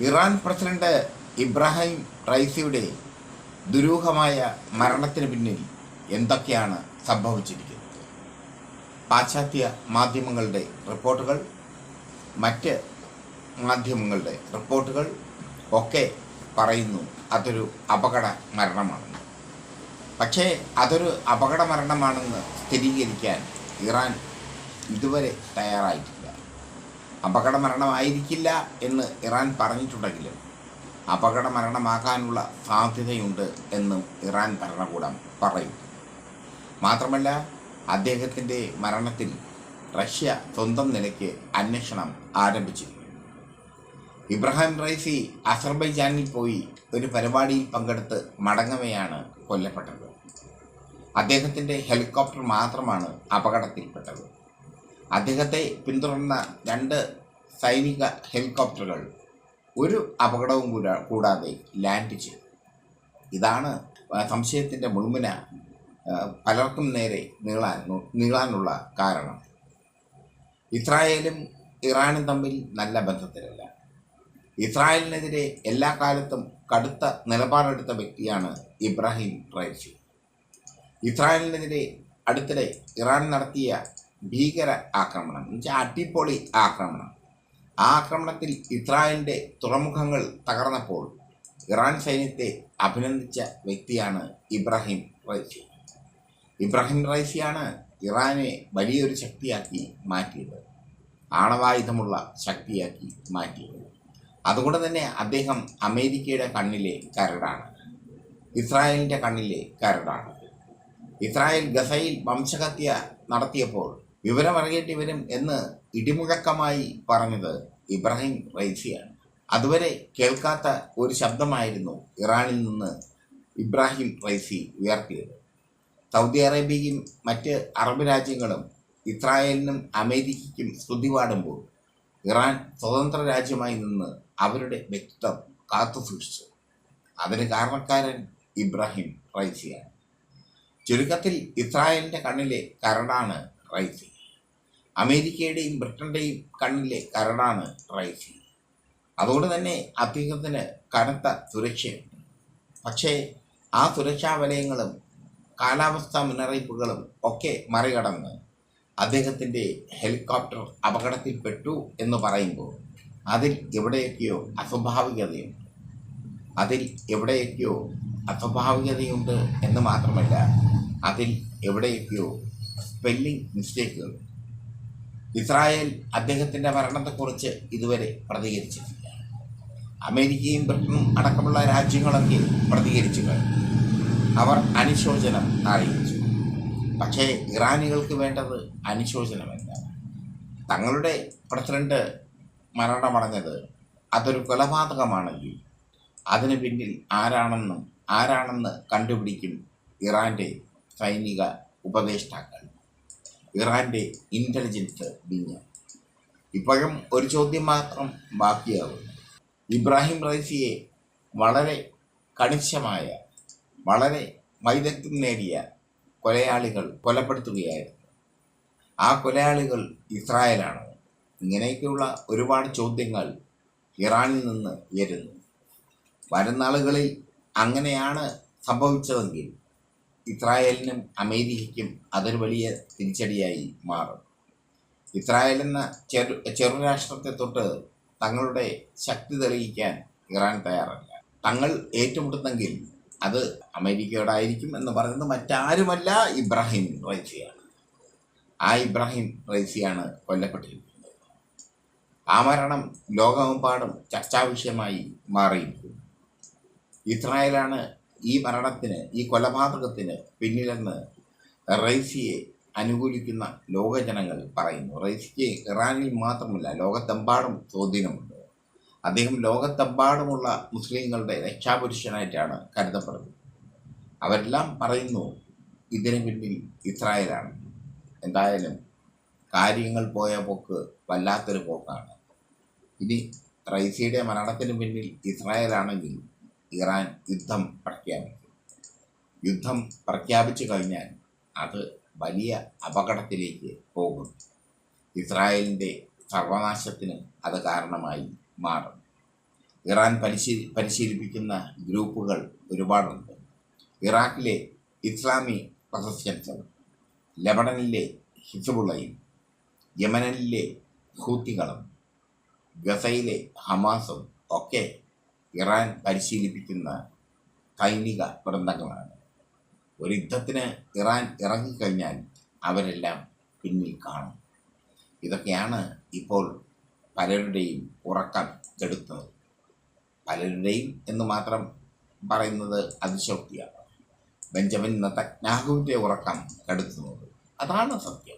Iran president Ibrahim റൈസിയുടെ ദുരൂഹമായ മരണത്തിന് പിന്നിൽ എന്തൊക്കെയാണ് സംഭവിച്ചിരിക്കുന്നത്? പാശ്ചാത്യ മാധ്യമങ്ങളുടെ റിപ്പോർട്ടുകൾ മറ്റ് മാധ്യമങ്ങളുടെ റിപ്പോർട്ടുകൾ ഒക്കെ പറയുന്നു അതൊരു അപകട മരണമാണെന്ന്. പക്ഷേ അതൊരു അപകട മരണമാണെന്ന് സ്ഥിരീകരിക്കാൻ ഇറാൻ ഇതുവരെ തയ്യാറായിട്ടില്ല. അപകട മരണമായിരിക്കില്ല എന്ന് ഇറാൻ പറഞ്ഞിട്ടുണ്ടെങ്കിലും അപകട മരണമാകാനുള്ള സാധ്യതയുണ്ട് എന്നും ഇറാൻ ഭരണകൂടം പറയും മാത്രമല്ല അദ്ദേഹത്തിന്റെ മരണത്തിൽ റഷ്യ സ്വന്തം നിലയ്ക്ക് അന്വേഷണം ആരംഭിച്ചു ഇബ്രാഹിം റൈസി അസർബൈജാനിൽ പോയി ഒരു പരിപാടിയിൽ പങ്കെടുത്ത് മടങ്ങവെയാണ് കൊല്ലപ്പെട്ടത്. അദ്ദേഹത്തിന്റെ ഹെലികോപ്റ്റർ മാത്രമാണ് അപകടത്തിൽപ്പെട്ടത്. അദ്ദേഹത്തെ പിന്തുടർന്ന രണ്ട് സൈനിക ഹെലികോപ്റ്ററുകൾ ഒരു അപകടവും കൂടാ കൂടാതെ ലാൻഡ് ചെയ്തു. ഇതാണ് സംശയത്തിന്റെ മുൾമുന പലർക്കും നേരെ നീളാൻ നീളാനുള്ള കാരണം. ഇസ്രായേലും ഇറാനും തമ്മിൽ നല്ല ബന്ധത്തിലല്ല. ഇസ്രായേലിനെതിരെ എല്ലാ കാലത്തും കടുത്ത നിലപാടെടുത്ത വ്യക്തിയാണ് ഇബ്രാഹിം റൈസി. ഇസ്രായേലിനെതിരെ അടുത്തിടെ ഇറാൻ നടത്തിയ ഭീകര ആക്രമണം എന്നുവെച്ചാൽ അടിപൊളി ആക്രമണം. ആ ആക്രമണത്തിൽ ഇസ്രായേലിന്റെ തുറമുഖങ്ങൾ തകർന്നപ്പോൾ ഇറാൻ സൈന്യത്തെ അഭിനന്ദിച്ച വ്യക്തിയാണ് ഇബ്രാഹിം റൈസി. ഇബ്രാഹിം റൈസിയാണ് ഇറാനെ വലിയൊരു ശക്തിയാക്കി മാറ്റിയത്. ആണവായുധമുള്ള ശക്തിയാക്കി മാറ്റിയത്. അതുകൊണ്ട് തന്നെ അദ്ദേഹം അമേരിക്കയുടെ കണ്ണിലെ കരടാണ്. ഇസ്രായേലിന്റെ കണ്ണിലെ കരടാണ്. ഇസ്രായേൽ ഗസയിൽ വംശഹത്യ നടത്തിയപ്പോൾ വിവരമറിയേണ്ടി വരും എന്ന് ഇടിമുഴക്കമായി പറഞ്ഞത് ഇബ്രാഹിം റൈസിയാണ്. അതുവരെ കേൾക്കാത്ത ഒരു ശബ്ദമായിരുന്നു ഇറാനിൽ നിന്ന് ഇബ്രാഹിം റൈസി ഉയർത്തിയത്. സൗദി അറേബ്യയും മറ്റ് അറബ് രാജ്യങ്ങളും ഇസ്രായേലിനും അമേരിക്കയ്ക്കും സ്തുതി പാടുമ്പോൾ ഇറാൻ സ്വതന്ത്ര രാജ്യമായി നിന്ന് അവരുടെ വ്യക്തിത്വം കാത്തു സൂക്ഷിച്ചു. അതിന് കാരണക്കാരൻ ഇബ്രാഹിം റൈസിയാണ്. ചുരുക്കത്തിൽ ഇസ്രായേലിന്റെ കണ്ണിലെ കരടാണ് റൈസി. അമേരിക്കയുടെയും ബ്രിട്ടന്റെയും കണ്ണിലെ കരടാണ് റൈഫിൾ അതുകൊണ്ട് തന്നെ അദ്ദേഹത്തിന് കനത്ത സുരക്ഷയുണ്ട്. പക്ഷേ ആ സുരക്ഷാ വലയങ്ങളും കാലാവസ്ഥാ മുന്നറിയിപ്പുകളും ഒക്കെ മറികടന്ന് അദ്ദേഹത്തിന്റെ ഹെലികോപ്റ്റർ അപകടത്തിൽപ്പെട്ടു എന്ന് പറയുമ്പോൾ അതിൽ എവിടെയൊക്കെയോ അസ്വാഭാവികതയുണ്ട്. അതിൽ എവിടെയൊക്കെയോ അസ്വാഭാവികതയുണ്ട് എന്ന് മാത്രമല്ല അതിൽ എവിടെയൊക്കെയോ സ്പെല്ലിംഗ് മിസ്റ്റേക്കുകൾ ഇസ്രായേൽ അദ്ദേഹത്തിന്റെ മരണത്തെക്കുറിച്ച് ഇതുവരെ പ്രതികരിച്ചിട്ടില്ല. അമേരിക്കയും ബ്രിട്ടനും അടക്കമുള്ള രാജ്യങ്ങളൊക്കെ പ്രതികരിച്ചു കഴിഞ്ഞു. അവർ അനുശോചനം അറിയിച്ചു. പക്ഷേ ഇറാനികൾക്ക് വേണ്ടത് അനുശോചനമല്ല. തങ്ങളുടെ പ്രസിഡന്റ് മരണമടഞ്ഞത് അതൊരു കൊലപാതകമാണെങ്കിൽ അതിന് പിന്നിൽ ആരാണെന്നും ആരാണെന്ന് കണ്ടുപിടിക്കും ഇറാന്റെ സൈനിക ഉപദേഷ്ടാക്കൾ. ഇറാന്റെ ഇന്റലിജൻസ് വിങ് ഇപ്പോഴും ഒരു ചോദ്യം മാത്രം ബാക്കിയാകുന്നു ഇബ്രാഹിം റൈഫിയെ വളരെ കണിശമായ വളരെ വൈദഗ്ധ്യം നേടിയ കൊലയാളികൾ കൊലപ്പെടുത്തുകയായിരുന്നു. ആ കൊലയാളികൾ ഇസ്രായേലാണ്. ഇങ്ങനെയൊക്കെയുള്ള ഒരുപാട് ചോദ്യങ്ങൾ ഇറാനിൽ നിന്ന് ഉയരുന്നു. വരുന്നാളുകളിൽ അങ്ങനെയാണ് സംഭവിച്ചതെങ്കിൽ ഇസ്രായേലിനും അമേരിക്കയ്ക്കും അതൊരു വലിയ തിരിച്ചടിയായി മാറും. ഇസ്രായേൽ എന്ന ചെറു ചെറുരാഷ്ട്രത്തെ തൊട്ട് തങ്ങളുടെ ശക്തി തെളിയിക്കാൻ ഇറാൻ തയ്യാറല്ല. തങ്ങൾ ഏറ്റുമുട്ടുന്നെങ്കിൽ അത് അമേരിക്കയോടായിരിക്കും എന്ന് പറയുന്നത് മറ്റാരുമല്ല ഇബ്രാഹിം റൈസിയാണ്. ആ ഇബ്രാഹിം റൈസിയാണ് കൊല്ലപ്പെട്ടിരിക്കുന്നത്. ആ മരണം ലോകമെമ്പാടും ചർച്ചാവിഷയമായി മാറിയിരിക്കുന്നു. ഇസ്രായേലാണ് ഈ മരണത്തിന് ഈ കൊലപാതകത്തിന് പിന്നിലെന്ന് റൈസിയെ അനുകൂലിക്കുന്ന ലോകജനങ്ങൾ പറയുന്നു. റൈസിക്ക് ഇറാനിൽ മാത്രമല്ല ലോകത്തെമ്പാടും സ്വാധീനമുണ്ട്. അദ്ദേഹം ലോകത്തെമ്പാടുമുള്ള മുസ്ലിങ്ങളുടെ രക്ഷാപുരുഷനായിട്ടാണ് കരുതപ്പെടുന്നത്. അവരെല്ലാം പറയുന്നു ഇതിനു പിന്നിൽ ഇസ്രായേലാണ്. എന്തായാലും കാര്യങ്ങൾ പോയ പോക്ക് വല്ലാത്തൊരു പോക്കാണ്. ഇനി റൈസിയുടെ മരണത്തിന് പിന്നിൽ ഇസ്രായേലാണെങ്കിൽ ഇറാൻ യുദ്ധം പ്രഖ്യാപിക്കും. യുദ്ധം പ്രഖ്യാപിച്ചു കഴിഞ്ഞാൽ അത് വലിയ അപകടത്തിലേക്ക് പോകും. ഇസ്രായേലിന്റെ സർവനാശത്തിന് അത് കാരണമായി മാറും. ഇറാൻ പരിശീലി പരിശീലിപ്പിക്കുന്ന ഗ്രൂപ്പുകൾ ഒരുപാടുണ്ട്. ഇറാഖിലെ ഇസ്ലാമി റെസിസ്റ്റൻസും ലബണനിലെ ഹിസുബുള്ളയും യമനിലെ ഹൂത്തികളും ഗസയിലെ ഹമാസും ഒക്കെ ഇറാൻ പരിശീലിപ്പിക്കുന്ന സൈനിക വൃന്ദങ്ങളാണ് ഒരു യുദ്ധത്തിന് ഇറാൻ ഇറങ്ങിക്കഴിഞ്ഞാൽ അവരെല്ലാം പിന്നിൽ കാണും. ഇതൊക്കെയാണ് ഇപ്പോൾ പലരുടെയും ഉറക്കം കെടുത്തുന്നത്. പലരുടെയും എന്ന് മാത്രം പറയുന്നത് അതിശോക്തിയാണ് ബെഞ്ചമിൻ നത്തജ്ഞാഹുവിന്റെ ഉറക്കം കെടുത്തുന്നത്. അതാണ് സത്യം.